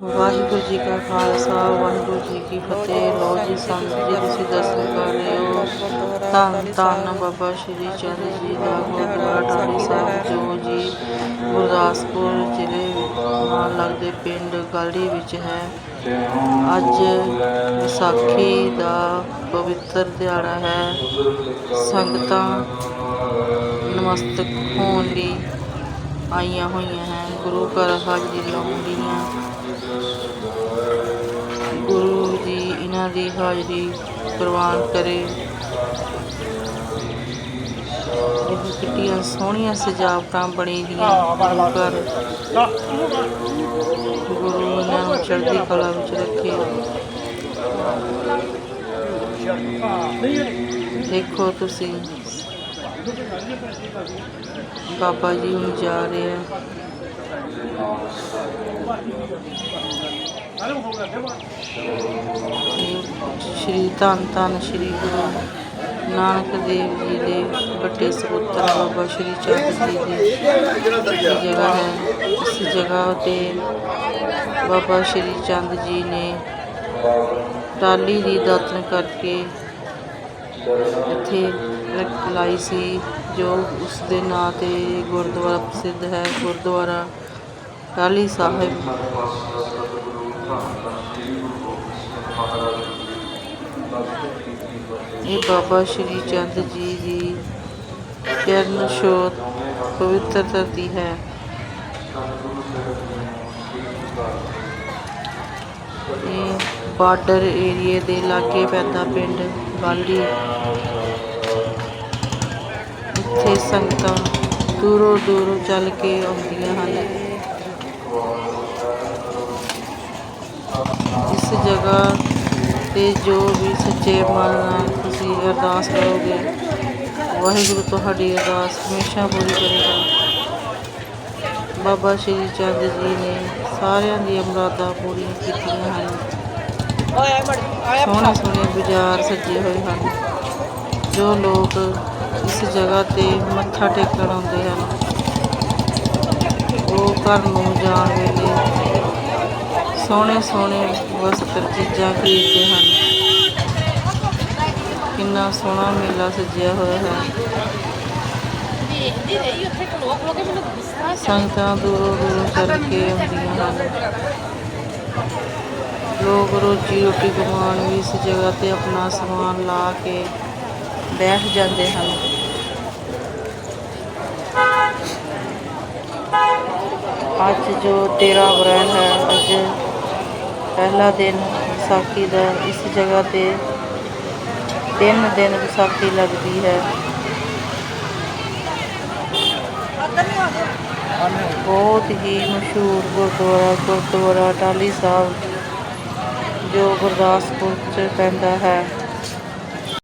ਵਾਹਿਗੁਰੂ ਜੀ ਕਾ ਖਾਲਸਾ, ਵਾਹਿਗੁਰੂ ਜੀ ਕੀ ਫਤਿਹ। ਲੋ ਜੀ ਸੰਗਤ ਜੀ, ਤੁਸੀਂ ਦਰਸ਼ਨ ਕਰ ਰਹੇ ਹੋ। ਧੰਨ ਧੰਨ ਬਾਬਾ ਸ਼੍ਰੀ ਚੰਦ ਜੀ ਦਾ ਗੁਰਦੁਆਰਾ ਟਾਹਲੀ ਸਾਹਿਬ, ਜੋ ਜੀ ਗੁਰਦਾਸਪੁਰ ਜ਼ਿਲ੍ਹੇ ਨਾਲ ਲੱਗਦੇ ਪਿੰਡ ਗਾਲੜੀ ਵਿੱਚ ਹੈ। ਅੱਜ ਵਿਸਾਖੀ ਦਾ ਪਵਿੱਤਰ ਦਿਹਾੜਾ ਹੈ। ਸੰਗਤਾਂ ਨਮਸਤਕ ਹੋਣ ਲਈ ਆਈਆਂ ਹੋਈਆਂ ਹਨ ਗੁਰੂ ਘਰ ਹਾਜ਼ਰੀ ਲਾਉਂਦੀਆਂ ਗੁਰੂ ਜੀ ਇਹਨਾਂ ਦੀ ਹਾਜ਼ਰੀ ਪ੍ਰਵਾਨ ਕਰੇ। ਇਹ ਕਿੱਡੀਆਂ ਸੋਹਣੀਆਂ ਸਜਾਵਟਾਂ ਬਣੀ ਦੀਆਂ ਗੁਰੂ ਗੁਰੂ ਇਹਨਾਂ ਨੂੰ ਚੜ੍ਹਦੀ ਕਲਾ ਵਿੱਚ ਰੱਖੇ। ਦੇਖੋ ਤੁਸੀਂ। ਬਾਬਾ ਜੀ ਹੁਣ ਜਾ ਰਹੇ ਆ। ਸ਼੍ਰੀ ਧੰਨ ਧੰਨ ਸ਼੍ਰੀ ਗੁਰੂ ਨਾਨਕ ਦੇਵ ਜੀ ਦੇ ਵੱਡੇ ਸਪੁੱਤਰ ਬਾਬਾ ਸ਼੍ਰੀ ਚੰਦ ਜੀ ਦੀ ਜਗ੍ਹਾ ਹੈ। ਇਸ ਜਗ੍ਹਾ ਤੇ ਬਾਬਾ ਸ਼੍ਰੀ ਚੰਦ ਜੀ ਨੇ ਟਾਲੀ ਦੀ ਦਾਤਨ ਕਰਕੇ ਇੱਥੇ ਲਾਈ ਸੀ, ਜੋ ਉਸ ਦੇ ਨਾਂ ਤੇ ਗੁਰਦੁਆਰਾ ਪ੍ਰਸਿੱਧ ਹੈ, ਗੁਰਦੁਆਰਾ ਟਾਹਲੀ ਸਾਹਿਬ। ਇਹ ਬਾਬਾ ਸ਼੍ਰੀ ਚੰਦ ਜੀ ਦੀ ਚਰਨ ਛੋਹ ਪਵਿੱਤਰ ਧਰਤੀ ਹੈ। ਇਹ ਬਾਰਡਰ ਏਰੀਏ ਦੇ ਲਾਗੇ ਪੈਂਦਾ ਪਿੰਡ ਬਾਲੀ। ਇੱਥੇ ਸੰਗਤਾਂ ਦੂਰੋਂ ਦੂਰੋਂ ਚੱਲ ਕੇ ਆਉਂਦੀਆਂ ਹਨ। ਇਸ ਜਗ੍ਹਾ ਤੇ ਜੋ ਵੀ ਸੱਚੇ ਮਨ ਨਾਲ ਤੁਸੀਂ ਅਰਦਾਸ ਕਰੋਗੇ ਵਾਹਿਗੁਰੂ ਤੁਹਾਡੀ ਅਰਦਾਸ ਹਮੇਸ਼ਾ ਪੂਰੀ ਕਰੇਗਾ। ਬਾਬਾ ਸ਼੍ਰੀ ਚੰਦ ਜੀ ਨੇ ਸਾਰਿਆਂ ਦੀਆਂ ਮੁਰਾਦਾਂ ਪੂਰੀਆਂ ਕੀਤੀਆਂ ਹਨ। ਸੋਹਣੇ ਸੋਹਣੇ ਬਾਜ਼ਾਰ ਸੱਜੇ ਹੋਏ ਹਨ। ਜੋ ਲੋਕ ਇਸ ਜਗ੍ਹਾ ਤੇ ਮੱਥਾ ਟੇਕਣ ਆਉਂਦੇ ਹਨ। ਉਹ ਘਰ ਨੂੰ ਜਾਣ ਵੇਲੇ ਸੋਹਣੇ ਸੋਹਣੇ ਵਸਤਰ ਚੀਜ਼ਾਂ ਖਰੀਦਦੇ ਹਨ। ਕਿੰਨਾ ਸੋਹਣਾ ਮੇਲਾ ਸਜਿਆ ਹੋਇਆ ਹੈ। ਸੰਗਤਾਂ ਦੂਰੋਂ ਦੂਰੋਂ ਚੱਲ ਕੇ ਆਉਂਦੀਆਂ ਹਨ। ਲੋਕ ਰੋਜੀ ਰੋਟੀ ਕਮਾਉਣ ਵੀ ਇਸ ਜਗ੍ਹਾ ਤੇ ਆਪਣਾ ਸਮਾਨ ਲਾ ਕੇ ਬੈਠ ਜਾਂਦੇ ਹਨ। ਅੱਜ ਜੋ 13 ਅਪ੍ਰੈਲ ਹੈ, ਅੱਜ ਪਹਿਲਾ ਦਿਨ ਵਿਸਾਖੀ ਦਾ, ਇਸ ਜਗ੍ਹਾ ਤੇ ਤਿੰਨ ਦਿਨ ਵਿਸਾਖੀ ਲੱਗਦੀ ਹੈ। ਬਹੁਤ ਹੀ ਮਸ਼ਹੂਰ ਗੁਰਦੁਆਰਾ ਗੁਰਦੁਆਰਾ ਟਾਹਲੀ ਸਾਹਿਬ, ਜੋ ਗੁਰਦਾਸਪੁਰ ਚ ਪੈਂਦਾ ਹੈ।